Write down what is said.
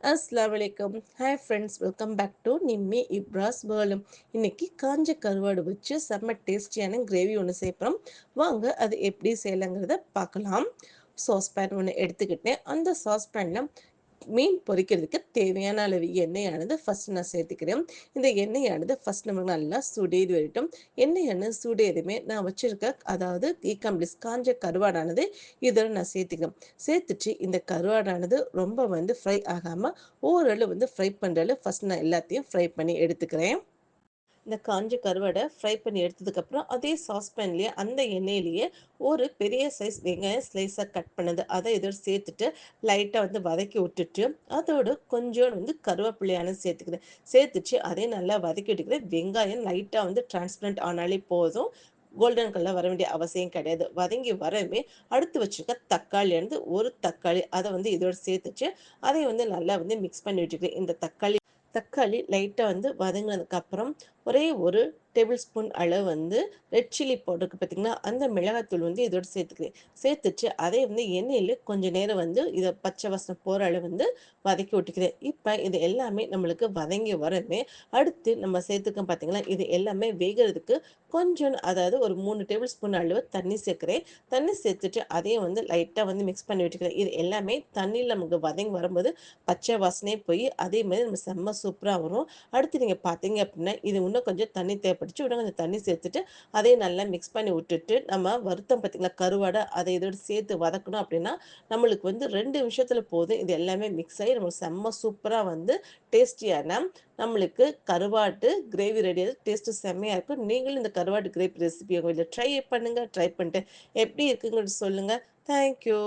அஸ்லாம் வலைக்கம் hi friends welcome back to Nimmi Ibras வேர்லும் இன்னைக்கு காஞ்ச கருவாடு வச்சு செம்ம டேஸ்டியான கிரேவி ஒன்று சேர்ப்போம் வாங்க அது எப்படி செய்யலாங்கிறத பார்க்கலாம். சாஸ்பேன் ஒன்று எடுத்துக்கிட்டேன் அந்த சாஸ்பேனில் மீன் பொரிக்கிறதுக்கு தேவையான அளவு எண்ணெயானது ஃபஸ்ட் நான் சேர்த்துக்கிறேன். இந்த எண்ணெயானது ஃபஸ்ட் நமக்கு நல்லா சுடேறி வரட்டும். எண்ணெயானது சுடேறுமே நான் வச்சுருக்க அதாவது ஈகம்ப்ளிஸ் காஞ்ச கருவாடானது இதோட நான் சேர்த்துக்கிறேன். சேர்த்துட்டு இந்த கருவாடானது ரொம்ப வந்து ஃப்ரை ஆகாமல் ஓரளவு வந்து ஃப்ரை பண்ணுறளவு ஃபஸ்ட் நான் எல்லாத்தையும் ஃப்ரை பண்ணி எடுத்துக்கிறேன். இந்த காஞ்ச கருவாடை ஃப்ரை பண்ணி எடுத்ததுக்கப்புறம் அதே சாஸ்பேன்லேயே அந்த எண்ணெயிலேயே ஒரு பெரிய சைஸ் வெங்காயம் ஸ்லைஸாக கட் பண்ணது. அதை இதோடு சேர்த்துட்டு லைட்டாக வந்து வதக்கி விட்டுட்டு அதோடு கொஞ்சோண்டு வந்து கருவேப்பிள்ளையான சேர்த்துக்கிறேன். சேர்த்துச்சு அதையும் நல்லா வதக்கி விட்டுக்கிறேன். வெங்காயம் லைட்டாக வந்து டிரான்ஸ்பரண்ட் ஆனாலே போதும். கோல்டன் கலர் வர வேண்டிய அவசியம் கிடையாது. வதங்கி வரவே அடுத்து வச்சுருக்க தக்காளி வந்து ஒரு தக்காளி அதை வந்து இதோடு சேர்த்துச்சு அதை வந்து நல்லா வந்து மிக்ஸ் பண்ணி வச்சுக்கிறேன் இந்த தக்காளி தக்காளி லைட்டாக வந்து வதங்கினதுக்கப்புறம் ஒரே ஒரு டேபிள் ஸ்பூன் அளவு வந்து ரெட் சில்லி பவுடருக்கு பார்த்திங்கன்னா அந்த மிளகாத்தூள் வந்து இதோடு சேர்த்துக்கிறேன். சேர்த்துட்டு அதை வந்து எண்ணெயில் கொஞ்சம் நேரம் வந்து இதை பச்சை வாசனை போகிற அளவு வந்து வதக்கி விட்டுக்கிறேன். இப்போ இது எல்லாமே நம்மளுக்கு வதங்கி வரமே அடுத்து நம்ம சேர்த்துக்க பார்த்திங்கன்னா இது எல்லாமே வேகிறதுக்கு கொஞ்சம் அதாவது ஒரு மூணு டேபிள் ஸ்பூன் அளவு தண்ணி சேர்க்குறேன். தண்ணி சேர்த்துட்டு அதையும் வந்து லைட்டாக வந்து மிக்ஸ் பண்ணி விட்டுக்கிறேன். இது எல்லாமே தண்ணியில் நமக்கு வதங்கி வரும்போது பச்சை வாசனையே போய் அதே மாதிரி நம்ம செம்ம சூப்பராக வரும். அடுத்து நீங்கள் பார்த்தீங்க அப்படின்னா இது இன்னும் கொஞ்சம் தண்ணி தேவைப்படும். பிடிச்சி விடுங்க. இந்த தண்ணி சேர்த்துட்டு அதையும் நல்லா மிக்ஸ் பண்ணி விட்டுட்டு நம்ம வருத்தம் பார்த்திங்களா கருவாடை அதை இதோடு சேர்த்து வதக்கணும் அப்படின்னா நம்மளுக்கு வந்து ரெண்டு விஷயத்தில் போதும். இது எல்லாமே மிக்ஸ் ஆகி நம்மளுக்கு செம்ம சூப்பராக வந்து டேஸ்டியான நம்மளுக்கு கருவாட்டு கிரேவி ரெடி டேஸ்ட்டு செம்மையாக இருக்கும். நீங்களும் இந்த கருவாட்டு கிரேவி ரெசிபியை கொஞ்சம் ட்ரை பண்ணுங்கள் ட்ரை பண்ணிட்டு எப்படி இருக்குங்கிறது சொல்லுங்கள் தேங்க்யூ